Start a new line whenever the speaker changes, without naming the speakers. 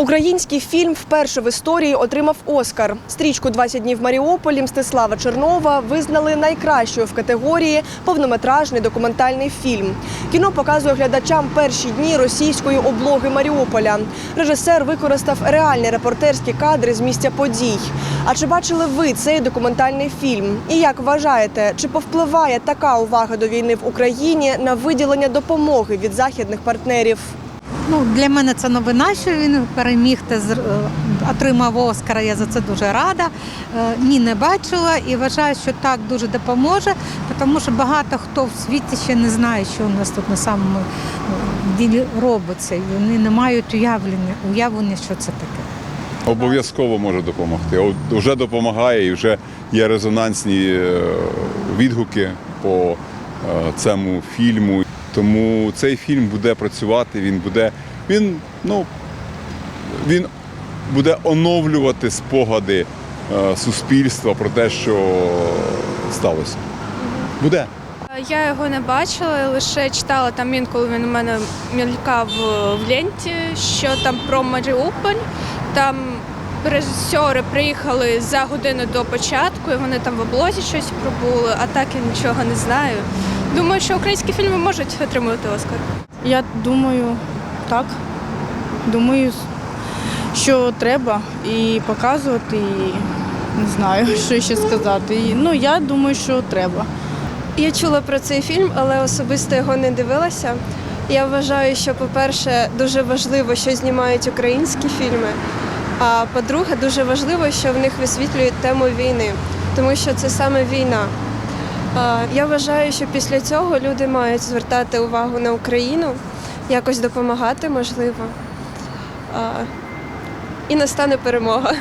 Український фільм вперше в історії отримав Оскар. Стрічку «20 днів Маріуполі Мстислава Чернова визнали найкращою в категорії повнометражний документальний фільм. Кіно показує глядачам перші дні російської облоги Маріуполя. Режисер використав реальні репортерські кадри з місця подій. А чи бачили ви цей документальний фільм? І як вважаєте, чи повпливає така увага до війни в Україні на виділення допомоги від західних партнерів?
Ну, для мене це новина, що він переміг та е, отримав Оскара. Я за це дуже рада. Е, Ні, не бачила і вважаю, що так дуже допоможе, тому що багато хто в світі ще не знає, що у нас тут на самому е, ділі робиться. І вони не мають уявлення, уявлення, що це таке.
Обов'язково може допомогти. Вже допомагає і вже є резонансні е, відгуки по цьому фільму. Тому цей фільм буде працювати, він буде, він, ну, він буде оновлювати спогади е, суспільства про те, що сталося. Буде.
Я його не бачила, лише читала там інколи він у мене мількав в ленті, що там про Маріуполь. Там режисери приїхали за годину до початку, і вони там в облозі щось пробули, а так я нічого не знаю. Думаю, що українські фільми можуть отримувати Оскар.
Я думаю, так. Думаю, що треба і показувати, і не знаю, що ще сказати. І, ну, я думаю, що треба.
Я чула про цей фільм, але особисто його не дивилася. Я вважаю, що, по-перше, дуже важливо, що знімають українські фільми. А по-друге, дуже важливо, що в них висвітлюють тему війни, тому що це саме війна. Я вважаю, що після цього люди мають звертати увагу на Україну, якось допомагати, можливо. І настане перемога.